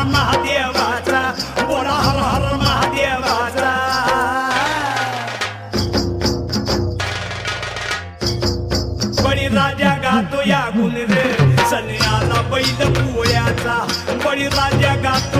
हर महादेवाचा बोला हर हर महादेवाचा बळी राजा गातो या गुण रे सन्याला बैल पोळ्याचा बळी राजा गातो